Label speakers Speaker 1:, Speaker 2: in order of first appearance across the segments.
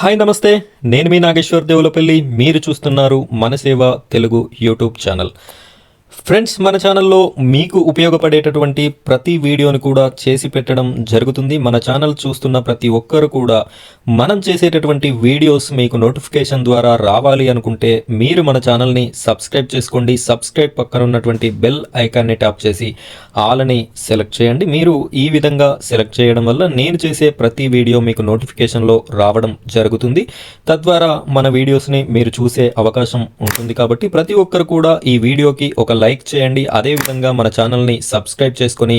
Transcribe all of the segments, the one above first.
Speaker 1: Hi నమస్తే. నేను మీ నాగేశ్వర్ దేవులపల్లి. మీరు చూస్తున్నారు Manaseva Telugu YouTube channel. Friends మన ఛానల్లో మీకు ఉపయోగపడేటటువంటి ప్రతి వీడియోని కూడా చేసి పెట్టడం జరుగుతుంది. మన ఛానల్ చూస్తున్న ప్రతి ఒక్కరు కూడా మనం చేసేటటువంటి వీడియోస్ మీకు నోటిఫికేషన్ ద్వారా రావాలి అనుకుంటే మీరు మన ఛానల్ని సబ్స్క్రైబ్ చేసుకోండి. సబ్స్క్రైబ్ పక్కన ఉన్నటువంటి బెల్ ఐకాన్ని ట్యాప్ చేసి ఆలని సెలెక్ట్ చేయండి. మీరు ఈ విధంగా సెలెక్ట్ చేయడం వల్ల నేను చేసే ప్రతి వీడియో మీకు నోటిఫికేషన్లో రావడం జరుగుతుంది. తద్వారా మన వీడియోస్ని మీరు చూసే అవకాశం ఉంటుంది. కాబట్టి ప్రతి ఒక్కరు కూడా ఈ వీడియోకి ఒక లైక్ చేయండి. అదేవిధంగా మన ఛానల్ని సబ్స్క్రైబ్ చేసుకొని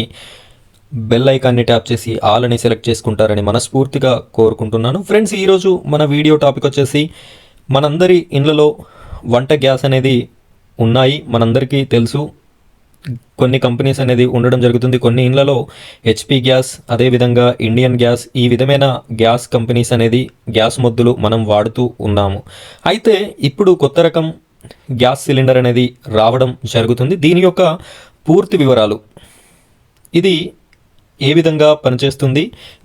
Speaker 1: బెల్ ఐకాన్ని ట్యాప్ చేసి ఆల్ అని సెలెక్ట్ చేసుకుంటారని మనస్ఫూర్తిగా కోరుకుంటున్నాను. ఫ్రెండ్స్ ఈరోజు మన వీడియో టాపిక్ వచ్చేసి మనందరి ఇండ్లలో వంట గ్యాస్ అనేది ఉన్నాయి. మనందరికీ తెలుసు. కొన్ని కంపెనీస్ అనేది ఉండడం జరుగుతుంది. కొన్ని ఇండ్లలో హెచ్పి గ్యాస్ అదేవిధంగా ఇండియన్ గ్యాస్ ఈ విధమైన గ్యాస్ కంపెనీస్ అనేది గ్యాస్ మొద్దులు మనం వాడుతూ ఉన్నాము. అయితే ఇప్పుడు కొత్త రకం గ్యాస్ సిలిండర్ అనేది రావడం జరుగుతుంది. దీని యొక్క పూర్తి వివరాలు. ఇది ఏ విధంగా పనిచేస్తుంది?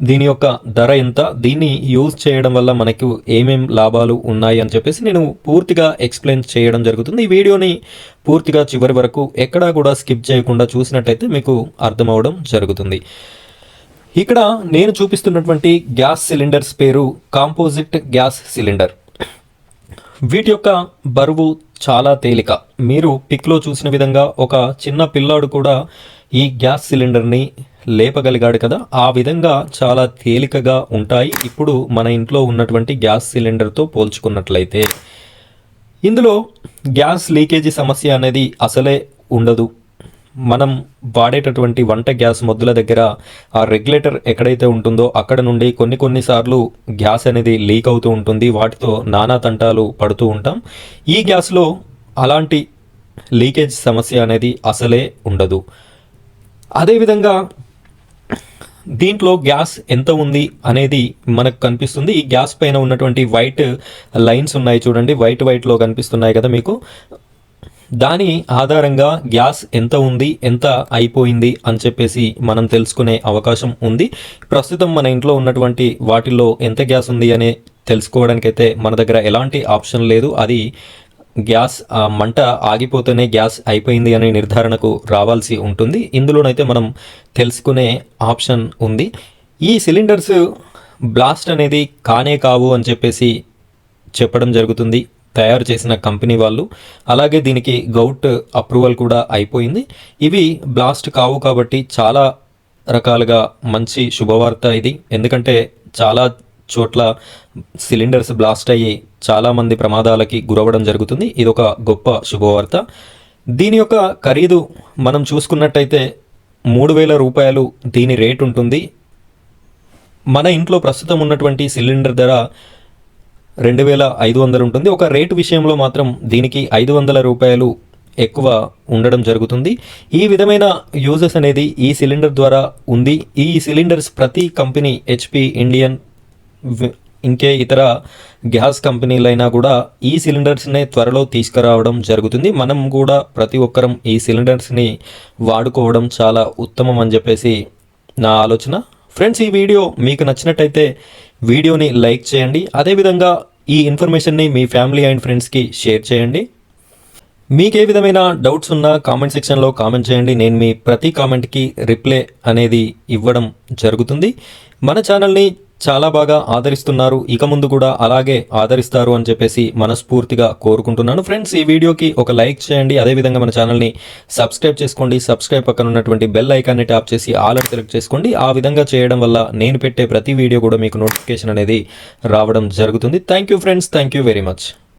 Speaker 1: దీని యొక్క ధర ఎంత? దీన్ని యూజ్ చేయడం వల్ల మనకు ఏమేం లాభాలు ఉన్నాయి అని చెప్పేసి నేను పూర్తిగా ఎక్స్ప్లెయిన్ చేయడం జరుగుతుంది. ఈ వీడియోని పూర్తిగా చివరి వరకు ఎక్కడా కూడా స్కిప్ చేయకుండా చూసినట్టయితే మీకు అర్థమవడం జరుగుతుంది. ఇక్కడ నేను చూపిస్తున్నటువంటి గ్యాస్ సిలిండర్స్ పేరు కాంపోజిట్ గ్యాస్ సిలిండర్. వీటి యొక్క బరువు చాలా తేలిక. మీరు పిక్లో చూసిన విధంగా ఒక చిన్న పిల్లాడు కూడా ఈ గ్యాస్ సిలిండర్ని లేపగలిగాడు కదా? ఆ విధంగా చాలా తేలికగా ఉంటాయి. ఇప్పుడు మన ఇంట్లో ఉన్నటువంటి గ్యాస్ సిలిండర్తో పోల్చుకున్నట్లయితే. ఇందులో గ్యాస్ లీకేజీ సమస్య అనేది అసలే ఉండదు. మనం వాడేటటువంటి వంట గ్యాస్ మొద్దుల దగ్గర ఆ రెగ్యులేటర్ ఎక్కడైతే ఉంటుందో అక్కడ నుండి కొన్ని కొన్నిసార్లు గ్యాస్ అనేది లీక్ అవుతూ ఉంటుంది. వాటితో నానా తంటాలు పడుతూ ఉంటాం. ఈ గ్యాస్లో అలాంటి లీకేజ్ సమస్య అనేది అసలే ఉండదు. అదేవిధంగా దీంట్లో గ్యాస్ ఎంత ఉంది అనేది మనకు కనిపిస్తుంది. ఈ గ్యాస్ పైన ఉన్నటువంటి వైట్ లైన్స్ ఉన్నాయి చూడండి. వైట్ వైట్లో కనిపిస్తున్నాయి కదా మీకు. దాని ఆధారంగా గ్యాస్ ఎంత ఉంది ఎంత అయిపోయింది అని చెప్పేసి మనం తెలుసుకునే అవకాశం ఉంది. ప్రస్తుతం మన ఇంట్లో ఉన్నటువంటి వాటిల్లో ఎంత గ్యాస్ ఉంది అనే తెలుసుకోవడానికైతే మన దగ్గర ఎలాంటి ఆప్షన్ లేదు. అది గ్యాస్ మంట ఆగిపోతేనే గ్యాస్ అయిపోయింది అనే నిర్ధారణకు రావాల్సి ఉంటుంది. ఇందులోనైతే మనం తెలుసుకునే ఆప్షన్ ఉంది. ఈ సిలిండర్స్ బ్లాస్ట్ అనేది కానే కావు అని చెప్పేసి చెప్పడం జరుగుతుంది. తయారు చేసిన కంపెనీ వాళ్ళు. అలాగే దీనికి గౌట్ అప్రూవల్ కూడా అయిపోయింది. ఇవి బ్లాస్ట్ కావు కాబట్టి చాలా రకాలుగా మంచి శుభవార్త ఇది. ఎందుకంటే చాలా చోట్ల సిలిండర్స్ బ్లాస్ట్ అయ్యి చాలామంది ప్రమాదాలకి గురవడం జరుగుతుంది. ఇది ఒక గొప్ప శుభవార్త. దీని యొక్క ఖరీదు మనం చూసుకున్నట్టయితే మూడు వేల రూపాయలు దీని రేట్ ఉంటుంది. మన ఇంట్లో ప్రస్తుతం ఉన్నటువంటి సిలిండర్ ధర రెండు వేల ఐదు వందలు ఉంటుంది. ఒక రేటు విషయంలో మాత్రం దీనికి ఐదు వందల రూపాయలు ఎక్కువ ఉండడం జరుగుతుంది. ఈ విధమైన యూజెస్ అనేది ఈ సిలిండర్ ద్వారా ఉంది. ఈ సిలిండర్స్ ప్రతి కంపెనీ హెచ్పి ఇండియన్ ఇంకే ఇతర గ్యాస్ కంపెనీలైనా కూడా ఈ సిలిండర్స్నే త్వరలో తీసుకురావడం జరుగుతుంది. మనం కూడా ప్రతి ఒక్కరం ఈ సిలిండర్స్ని వాడుకోవడం చాలా ఉత్తమం అని చెప్పేసి నా ఆలోచన. ఫ్రెండ్స్ ఈ వీడియో మీకు నచ్చినట్టయితే వీడియోని లైక్ చేయండి. అదేవిధంగా ఈ ఇన్ఫర్మేషన్ని మీ ఫ్యామిలీ అండ్ ఫ్రెండ్స్కి షేర్ చేయండి. మీకు ఏ విధమైన డౌట్స్ ఉన్నా కామెంట్ సెక్షన్లో కామెంట్ చేయండి. నేను మీ ప్రతి కామెంట్కి రిప్లై అనేది ఇవ్వడం జరుగుతుంది. మన ఛానల్ని చాలా బాగా ఆదరిస్తున్నారు. ఇక ముందు కూడా అలాగే ఆదరిస్తారు అని చెప్పేసి మనస్ఫూర్తిగా కోరుకుంటున్నాను. ఫ్రెండ్స్ ఈ వీడియోకి ఒక లైక్ చేయండి. అదేవిధంగా మన ఛానల్ని సబ్స్క్రైబ్ చేసుకోండి. సబ్స్క్రైబ్ పక్కన ఉన్నటువంటి బెల్ ఐకాన్ని ట్యాప్ చేసి ఆల్ అని సెలెక్ట్ చేసుకోండి. ఆ విధంగా చేయడం వల్ల నేను పెట్టే ప్రతి వీడియో కూడా మీకు నోటిఫికేషన్ అనేది రావడం జరుగుతుంది. Thank you friends. Thank you very much.